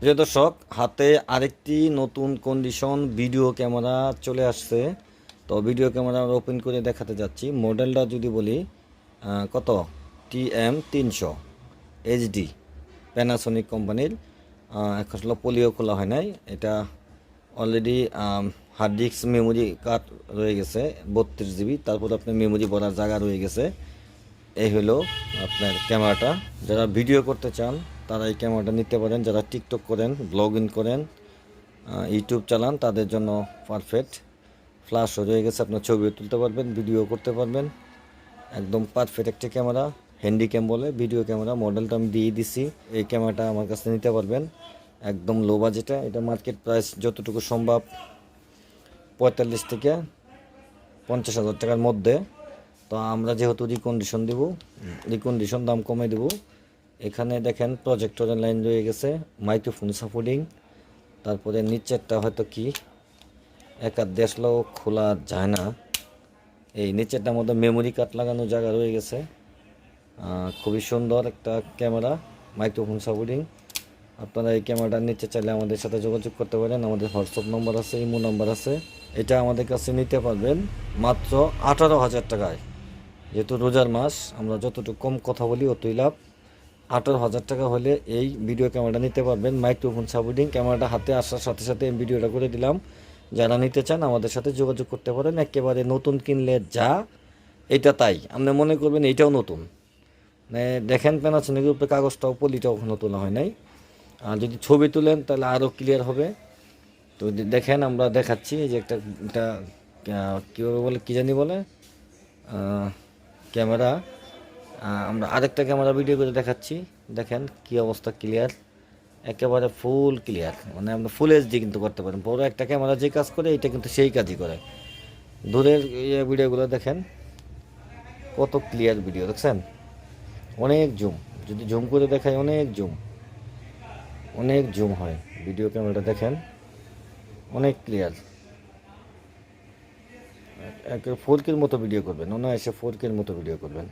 প্রিয় দর্শক, হাতে আরেকটি নতুন কন্ডিশন ভিডিও ক্যামেরা চলে আসছে। তো ভিডিও ক্যামেরা আমরা ওপেন করে দেখাতে যাচ্ছি। মডেলটা যদি বলি কত? টি এম তিনশো এইচডি প্যানাসোনিক কোম্পানির আসলে পোলিও খোলা হয় নাই। এটা already hard disk memory card রয়ে গেছে, বত্রিশ জিবি তারপর আপনার মেমোরি ভরার জায়গা রয়ে গেছে। এই হলো আপনার ক্যামেরাটা যারা ভিডিও করতে চান তারা এই ক্যামেরাটা নিতে পারেন, যারা টিকটক করেন ব্লগিং করেন ইউটিউব চালান, তাদের জন্য পারফেক্ট ফ্ল্যাশ হয়ে গেছে, আপনার ছবিও তুলতে পারবেন ভিডিও করতে পারবেন। একদম পারফেক্ট একটি ক্যামেরা হ্যান্ডি ক্যাম বলে ভিডিও ক্যামেরা মডেলটা আমি দিয়ে দিছি। এই ক্যামেরাটা আমার কাছে নিতে পারবেন, একদম লো বাজেটে এটা মার্কেট প্রাইস যতটুকু সম্ভব, পঁয়তাল্লিশ থেকে পঞ্চাশ হাজার টাকার মধ্যে। তো আমরা যেহেতু রিকন্ডিশন দিব রিকন্ডিশন দাম কমে দেব। এখানে দেখেন প্রজেক্টরের লাইন রয়ে গেছে মাইক্রোফোন সাপোর্টিং তারপরে নিচেরটা হয়তো কি? এক আর দেশলাও খোলা যায় না। এই নিচেরটার মধ্যে মেমোরি কার্ড লাগানো জায়গা রয়ে গেছে। খুবই সুন্দর একটা ক্যামেরা মাইক্রোফোন সাপোর্টিং আপনারা এই ক্যামেরাটা নিতে চাইলে আমাদের সাথে যোগাযোগ করতে পারেন। আমাদের হোয়াটসঅ্যাপ নম্বর আছে, ইমো নম্বর আছে। এটা আমাদের কাছে নিতে পারবেন মাত্র আঠারো হাজার টাকায়। যেহেতু রোজার মাস, আমরা যতটুকু কম কথা বলি, অতই লাভ। আঠারো হাজার টাকা হলে এই ভিডিও ক্যামেরাটা নিতে পারবেন। মাইক্রোফোন সাপোর্টিং ক্যামেরাটা হাতে আসার সাথে সাথে আমি ভিডিওটা করে দিলাম। যারা নিতে চান আমাদের সাথে যোগাযোগ করতে পারেন। একেবারে নতুন কিনলে যা, এটা তাই। আপনি মনে করবেন এইটাও নতুন। মানে দেখেন প্যানাসোনিকের উপরে কাগজটাও, পলিটাও ওখানে তোলা হয় নাই। আর যদি ছবি তুলেন তাহলে আরও ক্লিয়ার হবে। তো দেখেন আমরা দেখাচ্ছি এই যে একটা, এটা কীভাবে বলে, কী জানি বলে? ক্যামেরা। আমরা আরেকটা ক্যামেরা ভিডিও করে দেখাচ্ছি। দেখেন কি অবস্থা ক্লিয়ার একেবারে ফুল ক্লিয়ার মানে আমরা ফুল এইচডি কিন্তু করতে পারেন বড় একটা ক্যামেরা যে কাজ করে, এটা কিন্তু সেই কাজই করে। দূরের ভিডিওগুলো দেখেন, কত ক্লিয়ার ভিডিও দেখছেন? অনেক জুম যদি জুম করে দেখায় অনেক জুম অনেক জুম হয়। ভিডিও ক্যামেরাটা দেখেন, অনেক ক্লিয়ার একের ফোরকের মতো ভিডিও করবেন। অনায়াসে ফোরকের মতো ভিডিও করবেন।